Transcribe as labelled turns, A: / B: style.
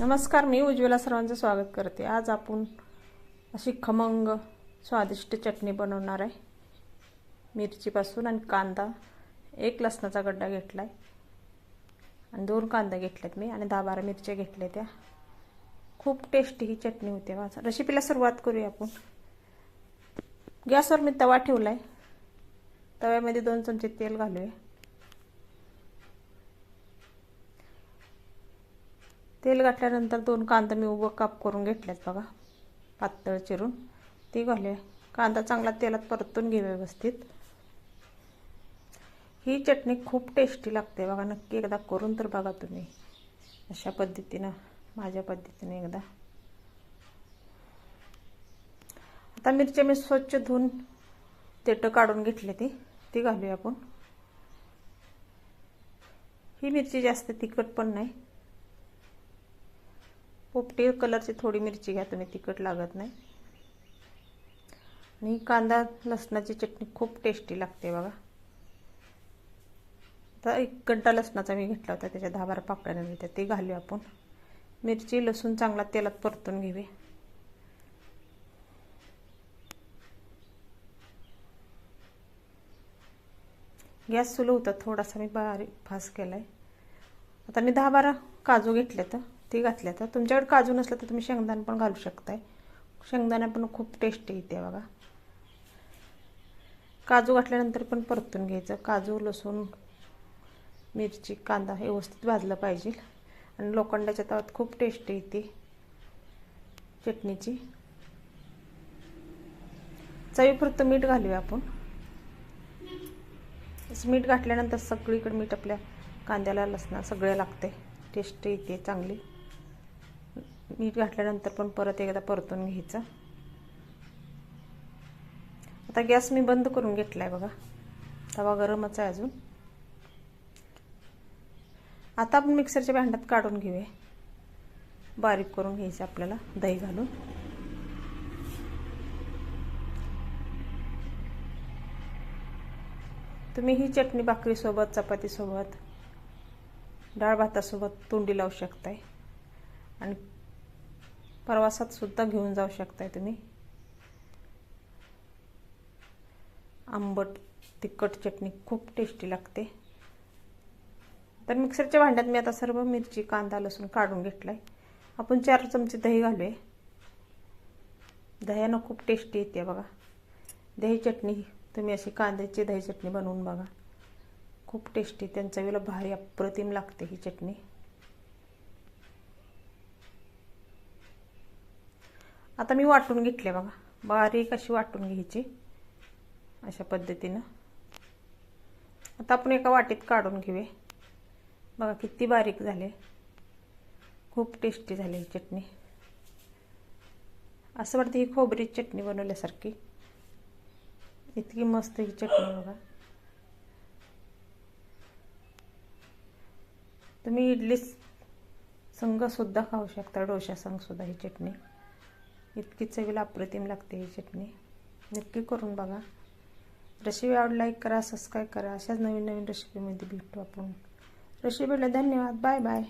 A: नमस्कार मी उज्ज्वला सर्वांचं स्वागत करते. आज आपण अशी खमंग स्वादिष्ट चटणी बनवणार आहे. मिरचीपासून आणि कांदा. एक लसणाचा गड्डा घेतला आहे आणि दोन कांदा घेतल्यात मी आणि दहा बारा मिरच्या घेतल्या त्या. खूप टेस्टी ही चटणी होते माझा रेसिपीला सुरुवात करूया आपण. गॅसवर मी तवा ठेवला आहे तव्यामध्ये दोन चमचे तेल घालूया. तेल घातल्यानंतर दोन कांदा मी उभं काप करून घेतल्यात बघा पातळ चिरून. ती घालूया. कांदा चांगला तेलात परतून घे व्यवस्थित. ही चटणी खूप टेस्टी लागते बघा नक्की एकदा करून तर बघा तुम्ही. अशा पद्धतीनं माझ्या पद्धतीने एकदा. आता मिरच्या मी स्वच्छ धुवून तेटं काढून घेतले ती. ती घालूया आपण. ही मिरची जास्त तिखट पण नाही. पोपटी कलरची थोडी मिरची घ्या तुम्ही तिखट लागत नाही. आणि कांदा लसणाची चटणी खूप टेस्टी लागते बघा. आता एक गड्डा लसणाचा मी घेतला होता त्याच्या दहा बारा पाकळ्या मिळतात ते घालूया आपण. मिरची लसूण चांगला तेलात परतून घेऊया. गॅस सुलू होता थोडासा मी बारीक फास केला आहे आता मी दहा बारा काजू घेतले तर ती घातल्या तर तुमच्याकडे काजू नसलं तर तुम्ही शेंगदाणा पण घालू शकताय. शेंगदाणा पण खूप टेस्टी येते बघा. काजू घातल्यानंतर पण परतून घ्यायचं. काजू लसूण मिरची कांदा हे व्यवस्थित भाजलं पाहिजे. आणि लोखंडाच्या तवात खूप टेस्टी येते चटणीची. चवीपुरतं मीठ घालूया आपण. मीठ घातल्यानंतर सगळीकडे मीठ आपल्या कांद्याला लसणा सगळे लागते टेस्ट येते चांगली. मीठ घातल्यानंतर पण परत एकदा परतून घ्यायचं. आता गॅस मी बंद करून घेतला आहे बघा. तवा गरमच आहे अजून. आता आपण मिक्सरच्या भांड्यात काढून घेऊया. बारीक करून घ्यायचं आपल्याला दही घालून. तुम्ही ही चटणी भाकरीसोबत चपातीसोबत डाळ भातासोबत तोंडी लावू शकताय. आणि प्रवासात सुद्धा घेऊन जाऊ शकताय तुम्ही. आंबट तिखट चटणी खूप टेस्टी लागते. तर मिक्सरच्या भांड्यात मी आता सर्व मिरची कांदा लसूण काढून घेतलाय. आपण चार चमचे दही घालूया. दह्यानं खूप टेस्टी येते बघा. दही चटणी तुम्ही अशी कांद्याची दही चटणी बनवून बघा. खूप टेस्टी त्यांच्या वेळेला भारी अप्रतिम लागते ही चटणी. आता मी वाटून घेतले बघा. बारीक अशी वाटून घ्यायची. अशा पद्धतीनं. आता आपण एका वाटीत काढून घेऊया. बघा किती बारीक झाले. खूप टेस्टी झाली ही चटणी. असं वाटतं ही खोबरी चटणी बनवल्यासारखी. इतकी मस्त ही चटणी बघा. तुम्ही इडली संघ सुद्धा खाऊ शकता डोशा संघ सुद्धा ही चटणी. इतकी चवीला अप्रतिम लागते ही चटणी. नक्की करून बघा. रेसिपी आवड लाईक करा सबस्क्राईब करा. अशाच नवीन नवीन रेसिपीमध्ये भेटू आपण. रेसिपीला धन्यवाद. Bye bye